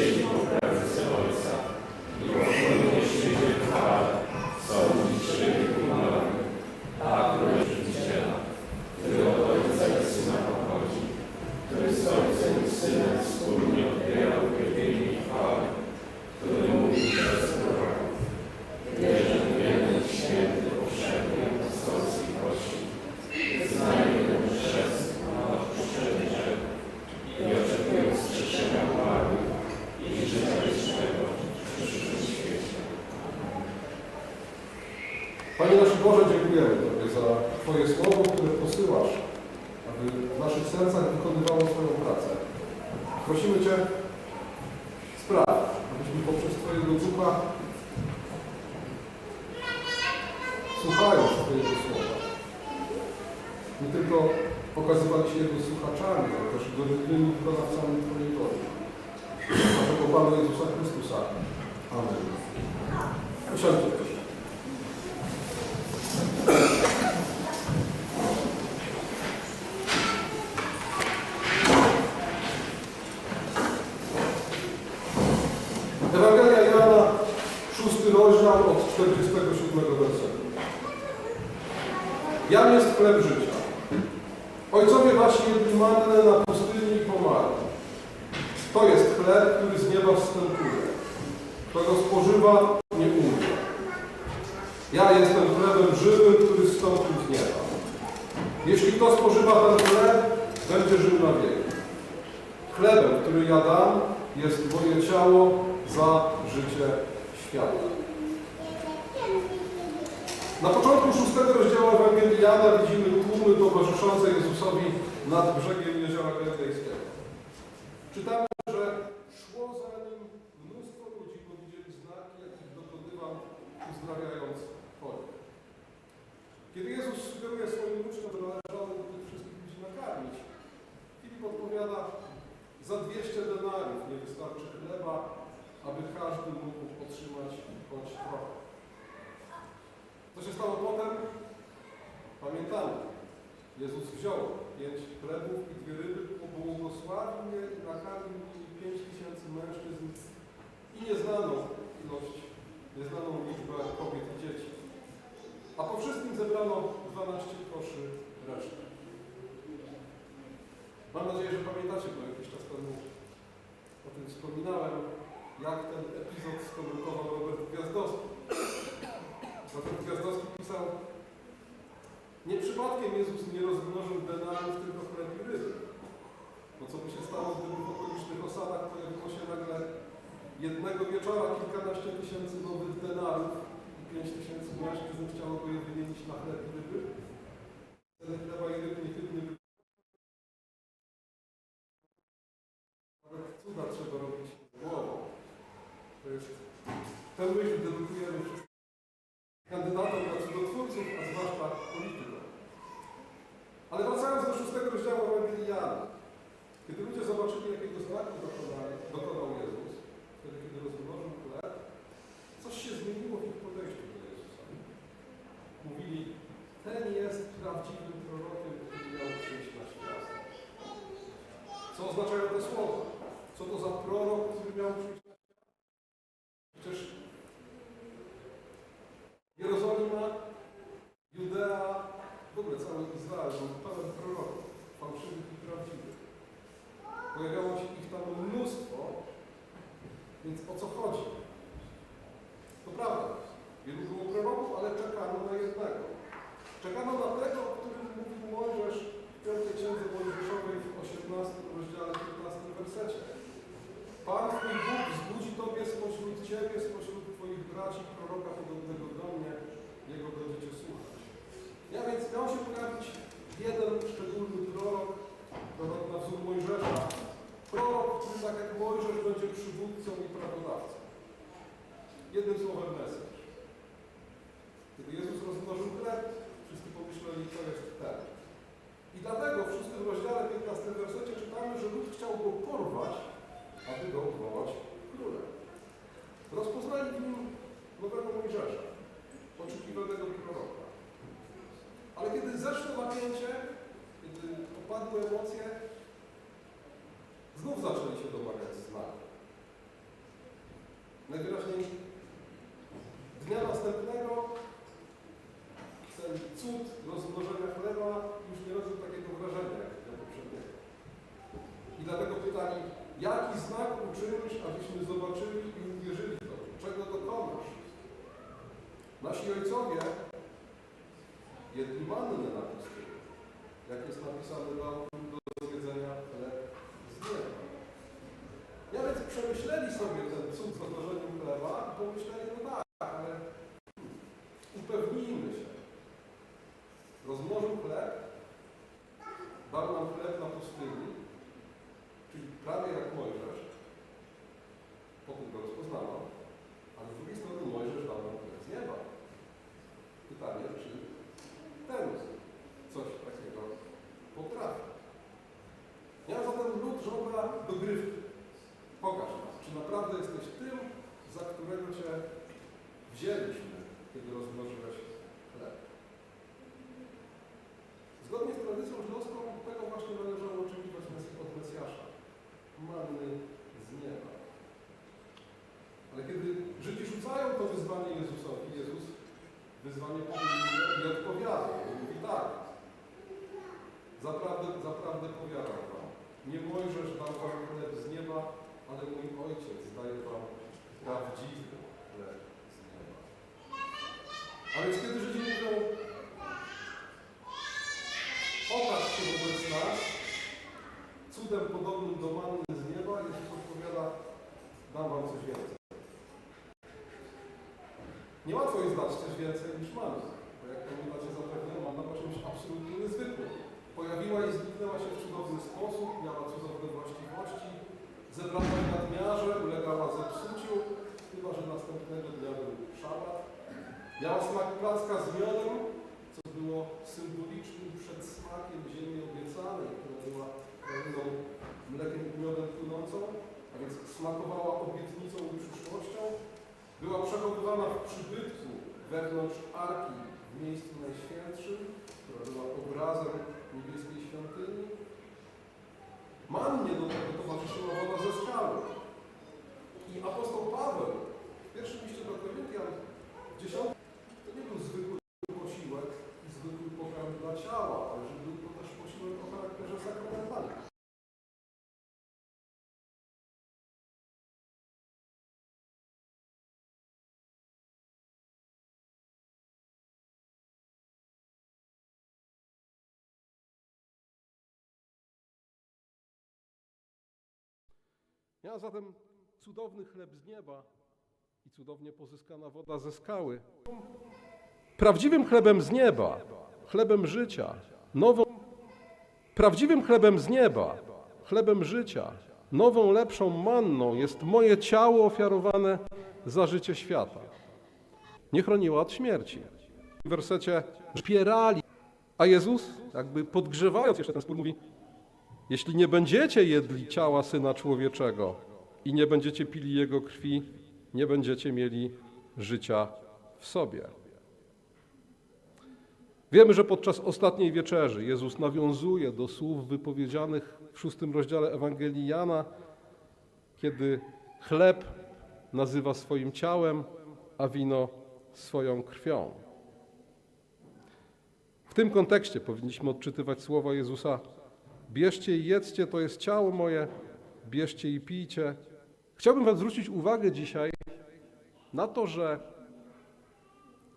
Ele spraw, abyśmy poprzez Twojego Ducha, słuchając Twojego słowa, nie tylko pokazywali się Jego słuchaczami, ale też gorliwymi wykonawcami Twojej woli. Naszego Pana Jezusa Chrystusa. Amen. Usiądźcie proszę. Ewangelia Jana, szósty rozdział od 47 wersetu. Jan jest chleb życia. Ojcowie wasi jedli mannę na pustyni i pomarli. To jest chleb, który z nieba wstępuje. Kto go spożywa, nie umrze. Ja jestem chlebem żywym, który zstąpił z nieba. Jeśli kto spożywa ten chleb, będzie żył na wieki. Chlebem, który ja dam, jest moje ciało za życie świata. Na początku szóstego rozdziału Ewangelii Jana widzimy tłumy towarzyszące Jezusowi nad brzegiem Jeziora Galilejskiego. Czytamy, że szło za nim mnóstwo ludzi, bo widzieli znaki, jakich dokonywał, uzdrawiając chorych. Kiedy Jezus sugeruje swoim uczniom, że należało tych wszystkich ludzi nakarmić, Filip odpowiada, za 200 denariów nie wystarczy chleba, aby każdy mógł otrzymać choć trochę. Co się stało potem? Pamiętamy. Jezus wziął pięć chlebów i dwie ryby, pobłogosławił je i nakarmił nimi pięć tysięcy mężczyzn i nieznaną ilość, nieznaną liczbę kobiet i dzieci. A po wszystkim zebrano 12 koszy reszty. Mam nadzieję, że pamiętacie, bo jakiś czas temu o tym wspominałem, jak ten epizod skomentował Robert Gwiazdowski. Robert Gwiazdowski pisał, nie przypadkiem Jezus nie rozmnożył denarów, tylko chleb i. Bo co by się stało, gdyby w okolicznych osadach pojawiło się nagle jednego wieczora kilkanaście tysięcy nowych denarów i pięć tysięcy mężczyzn chciałoby je wymienić na chleb i ryby? Ceny chleba i ryb niechybnie by Nawet cuda trzeba robić głową. To jest, tę myśl dedykujemy wszystkim kandydatom na cudotwórców, a zwłaszcza politykom. Ale wracając do szóstego rozdziału Ewangelii Jana. Kiedy ludzie zobaczyli, jakiego znaku dokonał, dokonał Jezus, wtedy, kiedy rozmnożył chleb, coś się zmieniło w ich podejściu do Jezusa. Mówili, ten jest prawdziwym prorokiem, który miał przyjść na świat. Co oznaczają te słowa? Co to za prorok, który miał przyjść na świat? Przecież Jerozolima, Judea, w ogóle cały Izrael był pełen proroków, fałszywych i prawdziwych. Pojawiało się ich tam mnóstwo, więc o co chodzi? To prawda, wielu było proroków, ale czekano na jednego. Czekano na tego, o którym mówił Mojżesz w piątej księdze Mojżeszowej w 18 rozdziale 15 wersecie. Pan Twój Bóg zbudzi Tobie spośród Ciebie, spośród Twoich braci proroka podobnego do mnie, Jego będziecie słuchać. Ja więc miał się pojawić jeden szczególny prorok, prorok na wzór Mojżesza. Prorok, który tak jak Mojżesz będzie przywódcą i prawodawcą. Słowem Mesjasz. Kiedy Jezus rozmnożył chleb, wszyscy pomyśleli, to jest ten. I dlatego w szóstym rozdziale, 15 wersecie czytamy, że lud chciał go porwać, aby go odwołać królem. Rozpoznali w nim nowego Mojżesza, oczekiwanego proroka. Ale kiedy zeszło napięcie, kiedy opadły emocje, znów zaczęli się domagać znaku dnia następnego ten cud rozmnożenia chleba już nie robił takiego wrażenia jak dnia poprzedniego. I dlatego pytali, jaki znak uczynisz, abyśmy zobaczyli i uwierzyli w to? Czego dokonasz? Nasi ojcowie jedli mannę na pustyni, jak jest napisane do, do zjedzenia chleb z nieba. Ja więc przemyśleli sobie ten cud z chleba i pomyśleli, Zgodnie z tradycją żydowską tego właśnie należało oczekiwać mes- od Mesjasza. Manny z nieba. Ale kiedy Żydzi rzucają to wyzwanie Jezusowi, Jezus wyzwanie podejmuje i odpowiada. I mówi tak. Zaprawdę, zaprawdę powiadam wam. Nie Mojżesz dał wam chleb z nieba, ale mój Ojciec daje wam prawdziwy chleb z nieba. A więc kiedy Żydzi mówią, okaż się wobec nas, cudem podobnym do manny z nieba, Jezus odpowiada, dam wam coś więcej. Niełatwo jest dać coś więcej niż manna, bo jak pamiętacie zapewne, manna była czymś absolutnie niezwykłym. Pojawiła i zniknęła się w cudowny sposób, miała cudowne właściwości, zebrana w nadmiarze, ulegała zepsuciu, chyba że następnego dnia był szabat. Miała smak placka z miodem, co było symbolicznym przedsmakiem ziemi obiecanej, która była krainą mlekiem i miodem płynącą, a więc smakowała obietnicą i przyszłością. Była przechowywana w przybytku wewnątrz arki w miejscu najświętszym, która była obrazem niebieskiej świątyni. Mannie do tego towarzyszyła woda ze skały. I apostoł Paweł w pierwszym liście do Koryntian w dziesiątym to nie był zwykły Ja zatem cudowny chleb z nieba i cudownie pozyskana woda ze skały. Prawdziwym chlebem z nieba, chlebem życia, nową, prawdziwym chlebem z nieba, chlebem życia, nową, lepszą manną jest moje ciało ofiarowane za życie świata. Nie chroniła od śmierci. W wersecie szpierali, a Jezus, jakby podgrzewając jeszcze ten spór, mówi: jeśli nie będziecie jedli ciała Syna Człowieczego i nie będziecie pili Jego krwi, nie będziecie mieli życia w sobie. Wiemy, że podczas ostatniej wieczerzy Jezus nawiązuje do słów wypowiedzianych w szóstym rozdziale Ewangelii Jana, kiedy chleb nazywa swoim ciałem, a wino swoją krwią. W tym kontekście powinniśmy odczytywać słowa Jezusa Bierzcie i jedzcie, to jest ciało moje, bierzcie i pijcie. Chciałbym Wam zwrócić uwagę dzisiaj na to, że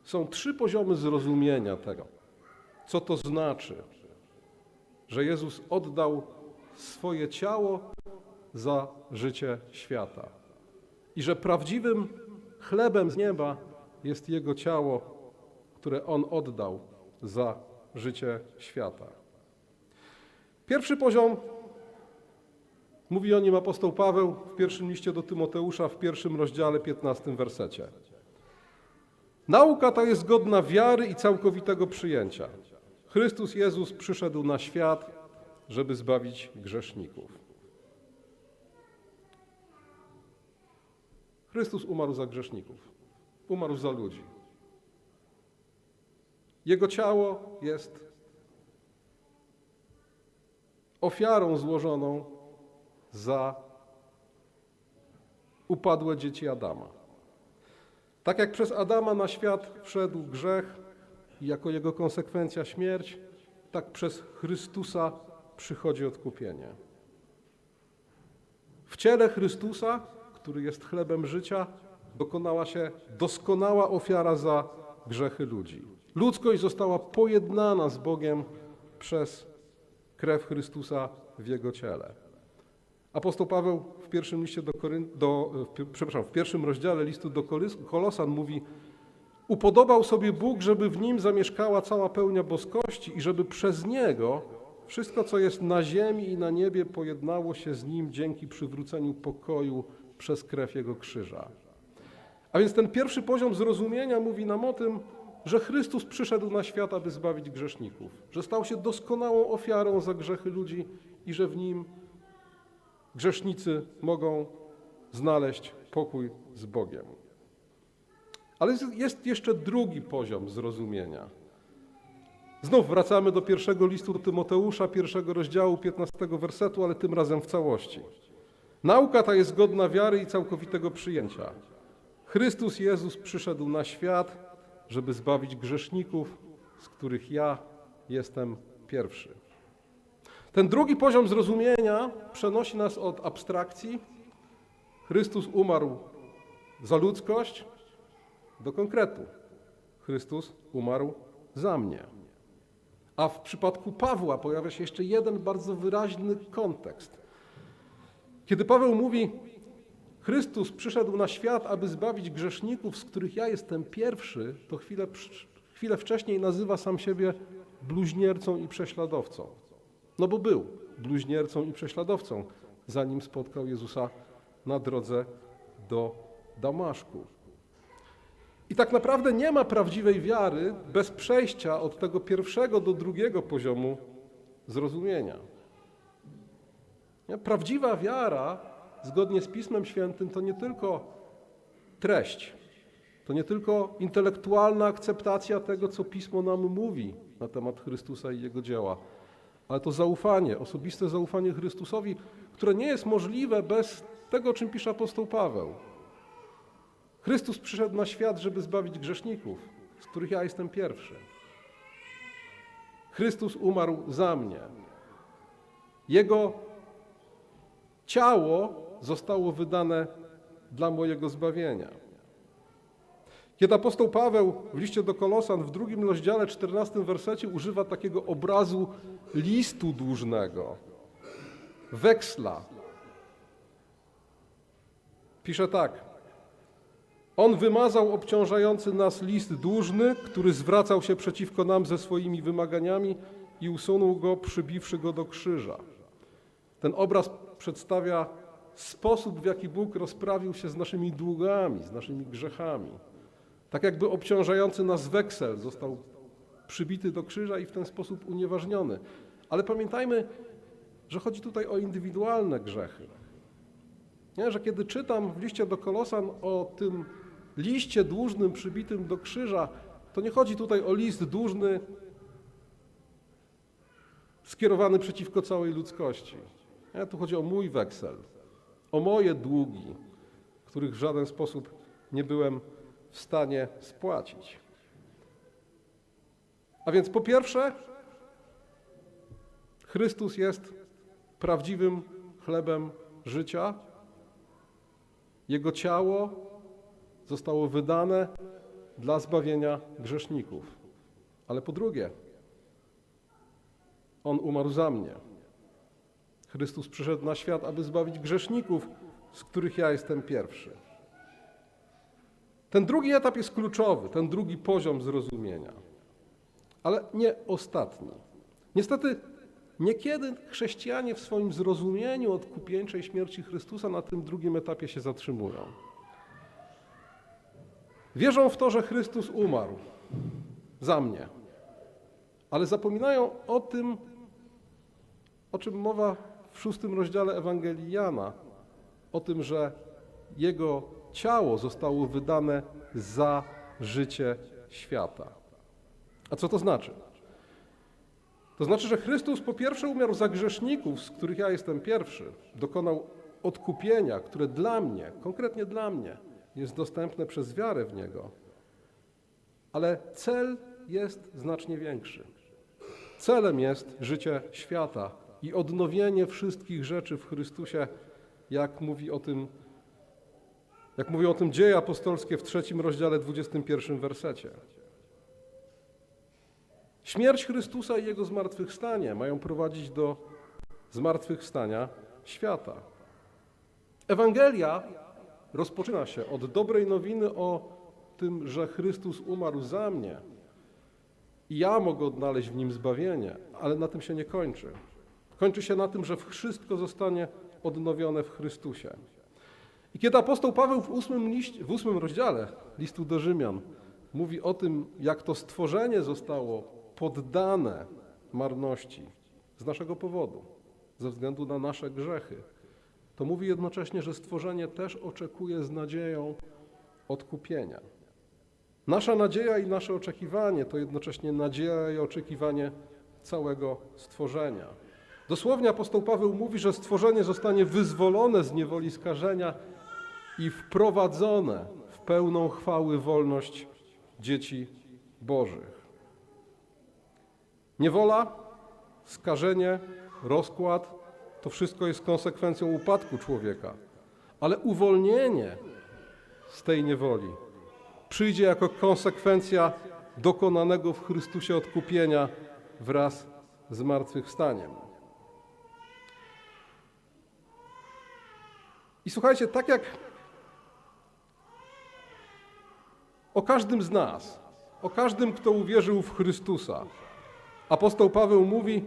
są trzy poziomy zrozumienia tego, co to znaczy, że Jezus oddał swoje ciało za życie świata i że prawdziwym chlebem z nieba jest Jego ciało, które On oddał za życie świata. Pierwszy poziom, mówi o nim apostoł Paweł w pierwszym liście do Tymoteusza, w pierwszym rozdziale, 15 wersecie. Nauka ta jest godna wiary i całkowitego przyjęcia. Chrystus Jezus przyszedł na świat, żeby zbawić grzeszników. Chrystus umarł za grzeszników, umarł za ludzi. Jego ciało jest ofiarą złożoną za upadłe dzieci Adama. Tak jak przez Adama na świat wszedł grzech i jako jego konsekwencja śmierć, tak przez Chrystusa przychodzi odkupienie. W ciele Chrystusa, który jest chlebem życia, dokonała się doskonała ofiara za grzechy ludzi. Ludzkość została pojednana z Bogiem przez krew Chrystusa w Jego ciele. Apostoł Paweł w pierwszym liście do, Koryn... do przepraszam, w pierwszym rozdziale listu do Kolosan mówi Upodobał sobie Bóg, żeby w nim zamieszkała cała pełnia boskości i żeby przez niego wszystko, co jest na ziemi i na niebie, pojednało się z nim dzięki przywróceniu pokoju przez krew jego krzyża. A więc ten pierwszy poziom zrozumienia mówi nam o tym, że Chrystus przyszedł na świat, aby zbawić grzeszników, że stał się doskonałą ofiarą za grzechy ludzi i że w nim grzesznicy mogą znaleźć pokój z Bogiem. Ale jest- jeszcze drugi poziom zrozumienia. Znów wracamy do pierwszego listu Tymoteusza, pierwszego rozdziału, 15 wersetu, ale tym razem w całości. Nauka ta jest godna wiary i całkowitego przyjęcia. Chrystus Jezus przyszedł na świat, żeby zbawić grzeszników, z których ja jestem pierwszy. Ten drugi poziom zrozumienia przenosi nas od abstrakcji. Chrystus umarł za ludzkość do konkretu. Chrystus umarł za mnie. A w przypadku Pawła pojawia się jeszcze jeden bardzo wyraźny kontekst. Kiedy Paweł mówi, Chrystus przyszedł na świat, aby zbawić grzeszników, z których ja jestem pierwszy, to chwilę, chwilę wcześniej nazywa sam siebie bluźniercą i prześladowcą. No bo był bluźniercą i prześladowcą, zanim spotkał Jezusa na drodze do Damaszku. I tak naprawdę nie ma prawdziwej wiary bez przejścia od tego pierwszego do drugiego poziomu zrozumienia. Prawdziwa wiara, zgodnie z Pismem Świętym, to nie tylko treść, to nie tylko intelektualna akceptacja tego, co Pismo nam mówi na temat Chrystusa i Jego dzieła, ale to zaufanie, osobiste zaufanie Chrystusowi, które nie jest możliwe bez tego, o czym pisze apostoł Paweł. Chrystus przyszedł na świat, żeby zbawić grzeszników, z których ja jestem pierwszy. Chrystus umarł za mnie. Jego ciało zostało wydane dla mojego zbawienia. Kiedy apostoł Paweł w liście do Kolosan w drugim rozdziale, 14 wersecie używa takiego obrazu listu dłużnego, weksla, pisze tak. On wymazał obciążający nas list dłużny, który zwracał się przeciwko nam ze swoimi wymaganiami i usunął go, przybiwszy go do krzyża. Ten obraz przedstawia sposób, w jaki Bóg rozprawił się z naszymi długami, z naszymi grzechami. Tak jakby obciążający nas weksel został przybity do krzyża i w ten sposób unieważniony. Ale pamiętajmy, że chodzi tutaj o indywidualne grzechy. Nie? Że kiedy czytam w liście do Kolosan o tym liście dłużnym przybitym do krzyża, to nie chodzi tutaj o list dłużny skierowany przeciwko całej ludzkości. Nie? Tu chodzi o mój weksel, o moje długi, których w żaden sposób nie byłem w stanie spłacić. A więc po pierwsze, Chrystus jest prawdziwym chlebem życia. Jego ciało zostało wydane dla zbawienia grzeszników. Ale po drugie, On umarł za mnie. Chrystus przyszedł na świat, aby zbawić grzeszników, z których ja jestem pierwszy. Ten drugi etap jest kluczowy, ten drugi poziom zrozumienia, ale nie ostatni. Niestety, niekiedy chrześcijanie w swoim zrozumieniu odkupieńczej śmierci Chrystusa na tym drugim etapie się zatrzymują. Wierzą w to, że Chrystus umarł za mnie, ale zapominają o tym, o czym mowa w szóstym rozdziale Ewangelii Jana, o tym, że Jego ciało zostało wydane za życie świata. A co to znaczy? To znaczy, że Chrystus po pierwsze umarł za grzeszników, z których ja jestem pierwszy, dokonał odkupienia, które dla mnie, konkretnie dla mnie, jest dostępne przez wiarę w Niego. Ale cel jest znacznie większy. Celem jest życie świata i odnowienie wszystkich rzeczy w Chrystusie jak mówi o tym, jak mówią o tym dzieje apostolskie w trzecim rozdziale, 21 wersecie. Śmierć Chrystusa i Jego zmartwychwstanie mają prowadzić do zmartwychwstania świata. Ewangelia rozpoczyna się od dobrej nowiny o tym, że Chrystus umarł za mnie i ja mogę odnaleźć w Nim zbawienie, ale na tym się nie kończy. Kończy się na tym, że wszystko zostanie odnowione w Chrystusie. I kiedy apostoł Paweł w ósmym, liście, w ósmym rozdziale listu do Rzymian mówi o tym, jak to stworzenie zostało poddane marności z naszego powodu, ze względu na nasze grzechy, to mówi jednocześnie, że stworzenie też oczekuje z nadzieją odkupienia. Nasza nadzieja i nasze oczekiwanie to jednocześnie nadzieja i oczekiwanie całego stworzenia. Dosłownie apostoł Paweł mówi, że stworzenie zostanie wyzwolone z niewoli skażenia i wprowadzone w pełną chwały wolność dzieci Bożych. Niewola, skażenie, rozkład to wszystko jest konsekwencją upadku człowieka, ale uwolnienie z tej niewoli przyjdzie jako konsekwencja dokonanego w Chrystusie odkupienia wraz z zmartwychwstaniem. I słuchajcie, tak jak o każdym z nas, o każdym, kto uwierzył w Chrystusa, apostoł Paweł mówi,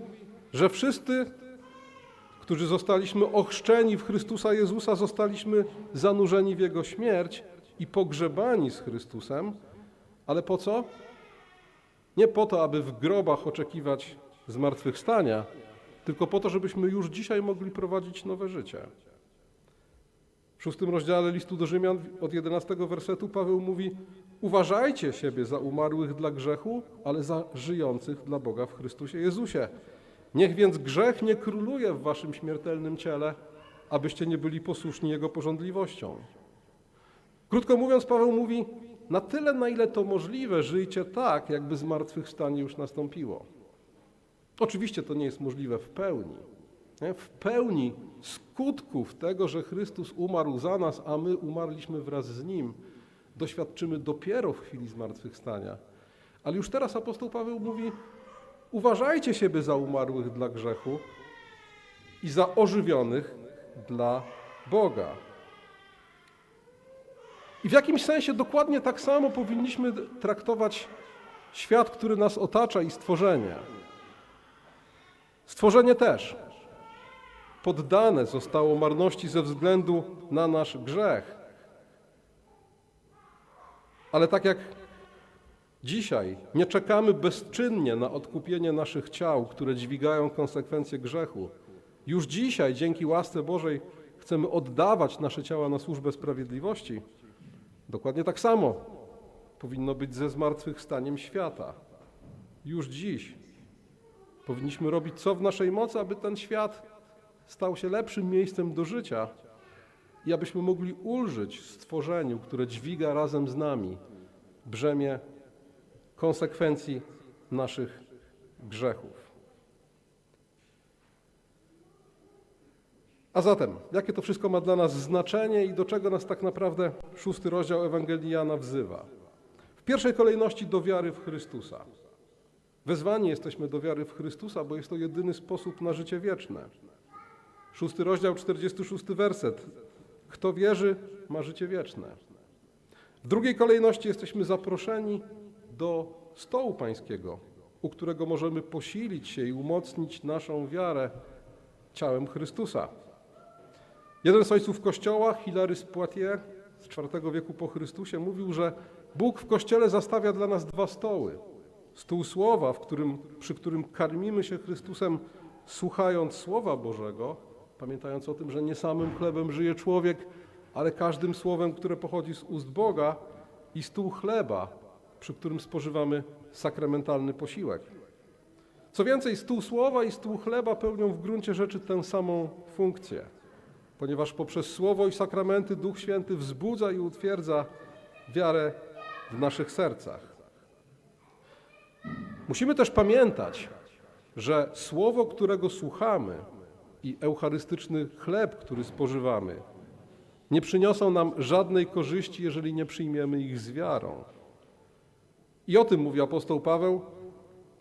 że wszyscy, którzy zostaliśmy ochrzczeni w Chrystusa Jezusa, zostaliśmy zanurzeni w Jego śmierć i pogrzebani z Chrystusem, ale po co? Nie po to, aby w grobach oczekiwać zmartwychwstania, tylko po to, żebyśmy już dzisiaj mogli prowadzić nowe życie. W szóstym rozdziale listu do Rzymian od 11 wersetu Paweł mówi: Uważajcie siebie za umarłych dla grzechu, ale za żyjących dla Boga w Chrystusie Jezusie. Niech więc grzech nie króluje w waszym śmiertelnym ciele, abyście nie byli posłuszni Jego porządliwością. Krótko mówiąc, Paweł mówi: Na tyle, na ile to możliwe, żyjcie tak, jakby zmartwychwstanie już nastąpiło. Oczywiście to nie jest możliwe w pełni. Nie? W pełni skutków tego, że Chrystus umarł za nas, a my umarliśmy wraz z Nim, doświadczymy dopiero w chwili zmartwychwstania. Ale już teraz apostoł Paweł mówi: Uważajcie siebie za umarłych dla grzechu i za ożywionych dla Boga. I w jakimś sensie dokładnie tak samo powinniśmy traktować świat, który nas otacza i stworzenie. Stworzenie też poddane zostało marności ze względu na nasz grzech. Ale tak jak dzisiaj nie czekamy bezczynnie na odkupienie naszych ciał, które dźwigają konsekwencje grzechu, już dzisiaj dzięki łasce Bożej chcemy oddawać nasze ciała na służbę sprawiedliwości. Dokładnie tak samo powinno być ze zmartwychwstaniem świata. Już dziś powinniśmy robić co w naszej mocy, aby ten świat stał się lepszym miejscem do życia i abyśmy mogli ulżyć stworzeniu, które dźwiga razem z nami brzemię konsekwencji naszych grzechów. A zatem, jakie to wszystko ma dla nas znaczenie i do czego nas tak naprawdę szósty rozdział Ewangelii Jana wzywa? W pierwszej kolejności do wiary w Chrystusa. Wezwani jesteśmy do wiary w Chrystusa, bo jest to jedyny sposób na życie wieczne. Szósty rozdział, 46 werset. Kto wierzy, ma życie wieczne. W drugiej kolejności jesteśmy zaproszeni do stołu pańskiego, u którego możemy posilić się i umocnić naszą wiarę ciałem Chrystusa. Jeden z ojców Kościoła, Hilary z Poitiers z IV wieku po Chrystusie, mówił, że Bóg w Kościele zastawia dla nas dwa stoły. Stół słowa, którym, przy którym karmimy się Chrystusem, słuchając Słowa Bożego, pamiętając o tym, że nie samym chlebem żyje człowiek, ale każdym słowem, które pochodzi z ust Boga, i stół chleba, przy którym spożywamy sakramentalny posiłek. Co więcej, stół słowa i stół chleba pełnią w gruncie rzeczy tę samą funkcję, ponieważ poprzez słowo i sakramenty Duch Święty wzbudza i utwierdza wiarę w naszych sercach. Musimy też pamiętać, że słowo, którego słuchamy, i eucharystyczny chleb, który spożywamy, nie przyniosą nam żadnej korzyści, jeżeli nie przyjmiemy ich z wiarą. I o tym mówi apostoł Paweł,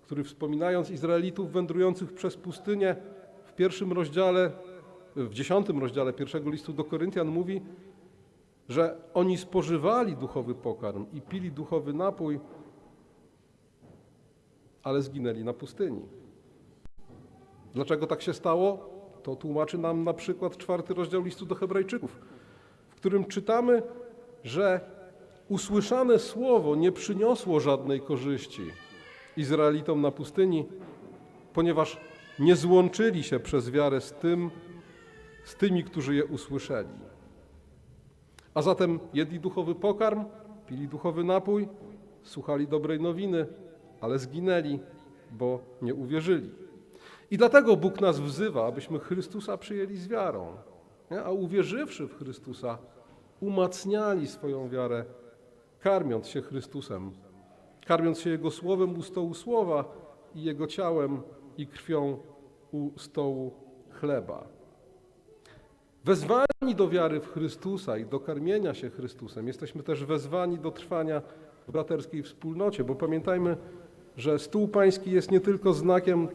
który wspominając Izraelitów wędrujących przez pustynię w pierwszym rozdziale, w dziesiątym rozdziale pierwszego listu do Koryntian mówi, że oni spożywali duchowy pokarm i pili duchowy napój, ale zginęli na pustyni. Dlaczego tak się stało? To tłumaczy nam na przykład czwarty rozdział listu do Hebrajczyków, w którym czytamy, że usłyszane słowo nie przyniosło żadnej korzyści Izraelitom na pustyni, ponieważ nie złączyli się przez wiarę z tym, z tymi, którzy je usłyszeli. A zatem jedli duchowy pokarm, pili duchowy napój, słuchali dobrej nowiny, ale zginęli, bo nie uwierzyli. I dlatego Bóg nas wzywa, abyśmy Chrystusa przyjęli z wiarą, nie? a uwierzywszy w Chrystusa, umacniali swoją wiarę, karmiąc się Chrystusem, karmiąc się Jego słowem u stołu słowa i Jego ciałem i krwią u stołu chleba. Wezwani do wiary w Chrystusa i do karmienia się Chrystusem, jesteśmy też wezwani do trwania w braterskiej wspólnocie, bo pamiętajmy, że stół pański jest nie tylko znakiem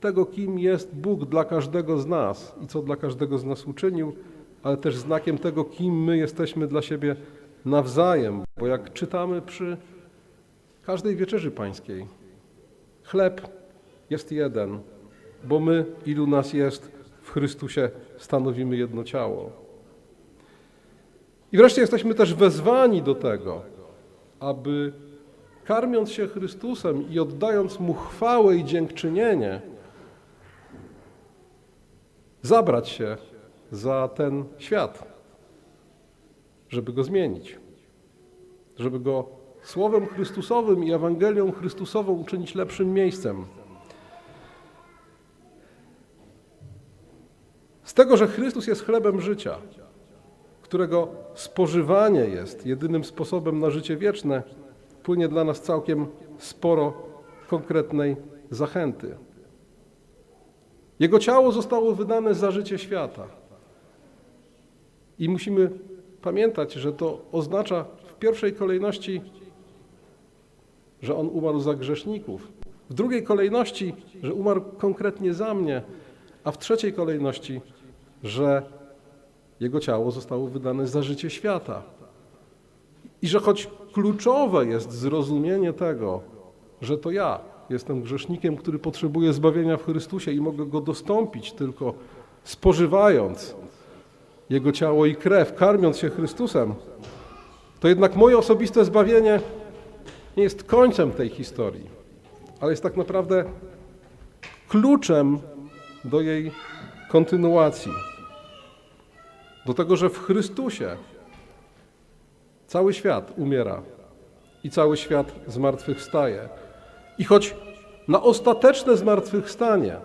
tego, kim jest Bóg dla każdego z nas i co dla każdego z nas uczynił, ale też znakiem tego, kim my jesteśmy dla siebie nawzajem. Bo jak czytamy przy każdej wieczerzy pańskiej, chleb jest jeden, bo my, ilu nas jest, w Chrystusie stanowimy jedno ciało. I wreszcie jesteśmy też wezwani do tego, aby karmiąc się Chrystusem i oddając Mu chwałę i dziękczynienie, zabrać się za ten świat, żeby go zmienić, żeby go Słowem Chrystusowym i Ewangelią Chrystusową uczynić lepszym miejscem. Z tego, że Chrystus jest chlebem życia, którego spożywanie jest jedynym sposobem na życie wieczne, płynie dla nas całkiem sporo konkretnej zachęty. Jego ciało zostało wydane za życie świata. I musimy pamiętać, że to oznacza w pierwszej kolejności, że On umarł za grzeszników, w drugiej kolejności, że umarł konkretnie za mnie, a w trzeciej kolejności, że Jego ciało zostało wydane za życie świata. I że choć kluczowe jest zrozumienie tego, że to ja jestem grzesznikiem, który potrzebuje zbawienia w Chrystusie i mogę go dostąpić tylko spożywając Jego ciało i krew, karmiąc się Chrystusem, to jednak moje osobiste zbawienie nie jest końcem tej historii, ale jest tak naprawdę kluczem do jej kontynuacji. Do tego, że w Chrystusie cały świat umiera i cały świat zmartwychwstaje. I choć na ostateczne zmartwychwstanie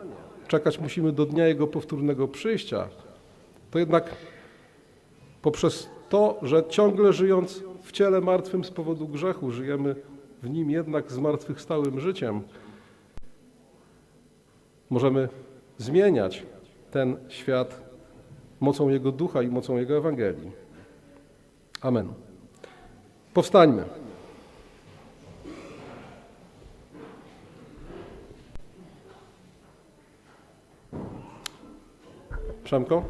czekać musimy do dnia Jego powtórnego przyjścia, to jednak poprzez to, że ciągle żyjąc w ciele martwym z powodu grzechu, żyjemy w nim jednak zmartwychwstałym życiem, możemy zmieniać ten świat mocą Jego ducha i mocą Jego Ewangelii. Amen. Powstańmy. Przemko?